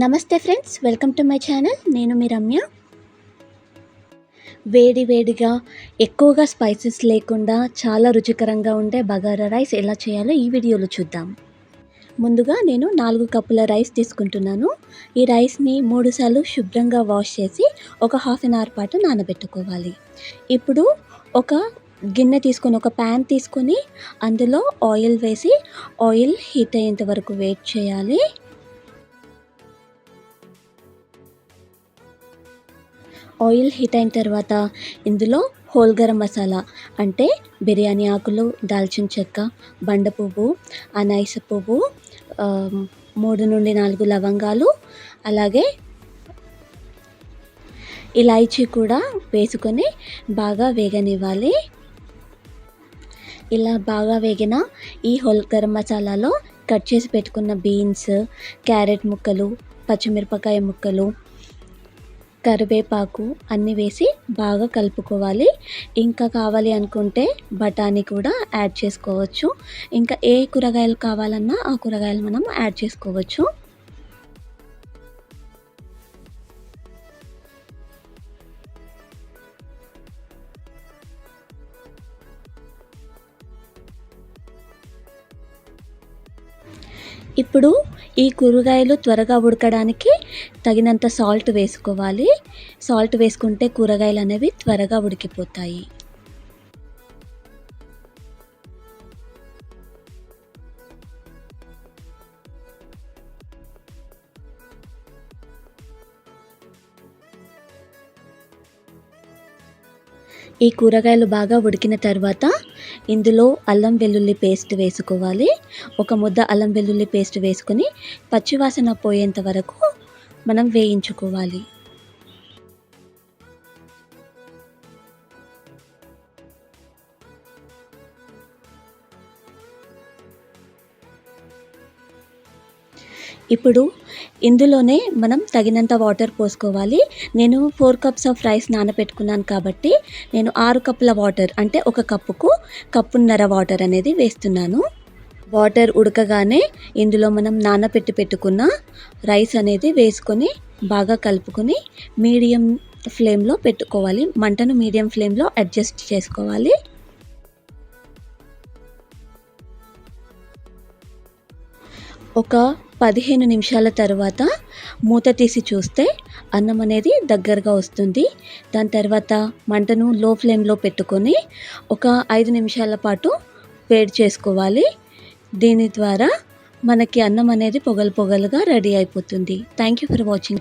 నమస్తే friends welcome to my channel. నేను మీ రమ్య. వేడి వేడిగా ఎక్కువగా స్పైసెస్ లేకుండా చాలా రుచికరంగా ఉండే బగారా రైస్ ఎలా చేయాలో ఈ వీడియోలో చూద్దాం. ముందుగా నేను నాలుగు కప్పుల రైస్ తీసుకుంటున్నాను. ఈ రైస్ని మూడుసార్లు శుభ్రంగా వాష్ చేసి ఒక హాఫ్ అన్ అవర్ పాటు నానబెట్టుకోవాలి. ఇప్పుడు ఒక గిన్నె తీసుకొని ఒక ప్యాన్ తీసుకొని అందులో ఆయిల్ వేసి ఆయిల్ హీట్ అయ్యేంత వరకు వెయిట్ చేయాలి. ఆయిల్ హీట్ అయిన తర్వాత ఇందులో హోల్ గరం మసాలా అంటే బిర్యానీ ఆకులు దాల్చిన చెక్క బండ పువ్వు అనాయిస పువ్వు మూడు నుండి నాలుగు లవంగాలు అలాగే ఇలాయచీ కూడా వేసుకొని బాగా వేగనివ్వాలి. ఇలా బాగా వేగిన ఈ హోల్ గరం మసాలాలో కట్ చేసి పెట్టుకున్న బీన్స్ క్యారెట్ ముక్కలు పచ్చిమిరపకాయ ముక్కలు కరివేపాకు అన్నీ వేసి బాగా కలుపుకోవాలి. ఇంకా కావాలి అనుకుంటే బఠానీ కూడా యాడ్ చేసుకోవచ్చు. ఇంకా ఏ కూరగాయలు కావాలన్నా ఆ కూరగాయలు మనం యాడ్ చేసుకోవచ్చు. ఇప్పుడు ఈ కూరగాయలు త్వరగా ఉడకడానికి తగినంత సాల్ట్ వేసుకోవాలి. సాల్ట్ వేసుకుంటే కూరగాయలు అనేవి త్వరగా ఉడికిపోతాయి. ఈ కూరగాయలు బాగా ఉడికిన తర్వాత ఇందులో అల్లం వెల్లుల్లి పేస్ట్ వేసుకోవాలి. ఒక ముద్ద అల్లం వెల్లుల్లి పేస్ట్ వేసుకొని పచ్చివాసన పోయేంత వరకు మనం వేయించుకోవాలి. ఇప్పుడు ఇందులోనే మనం తగినంత వాటర్ పోసుకోవాలి. నేను ఫోర్ కప్స్ ఆఫ్ రైస్ నానబెట్టుకున్నాను కాబట్టి నేను ఆరు కప్పుల వాటర్ అంటే ఒక కప్పుకు కప్పున్నర వాటర్ అనేది వేస్తున్నాను. వాటర్ ఉడకగానే ఇందులో మనం నానబెట్టి పెట్టుకున్న రైస్ అనేది వేసుకొని బాగా కలుపుకొని మీడియం ఫ్లేమ్లో పెట్టుకోవాలి. మంటను మీడియం ఫ్లేమ్లో అడ్జస్ట్ చేసుకోవాలి. ఒక పదిహేను నిమిషాల తర్వాత మూత తీసి చూస్తే అన్నం అనేది దగ్గరగా వస్తుంది. దాని తర్వాత మంటను లో ఫ్లేమ్లో పెట్టుకొని ఒక ఐదు నిమిషాల పాటు వేడి చేసుకోవాలి. దీని ద్వారా మనకి అన్నం అనేది పొగలు పొగలుగా రెడీ అయిపోతుంది. Thank you for watching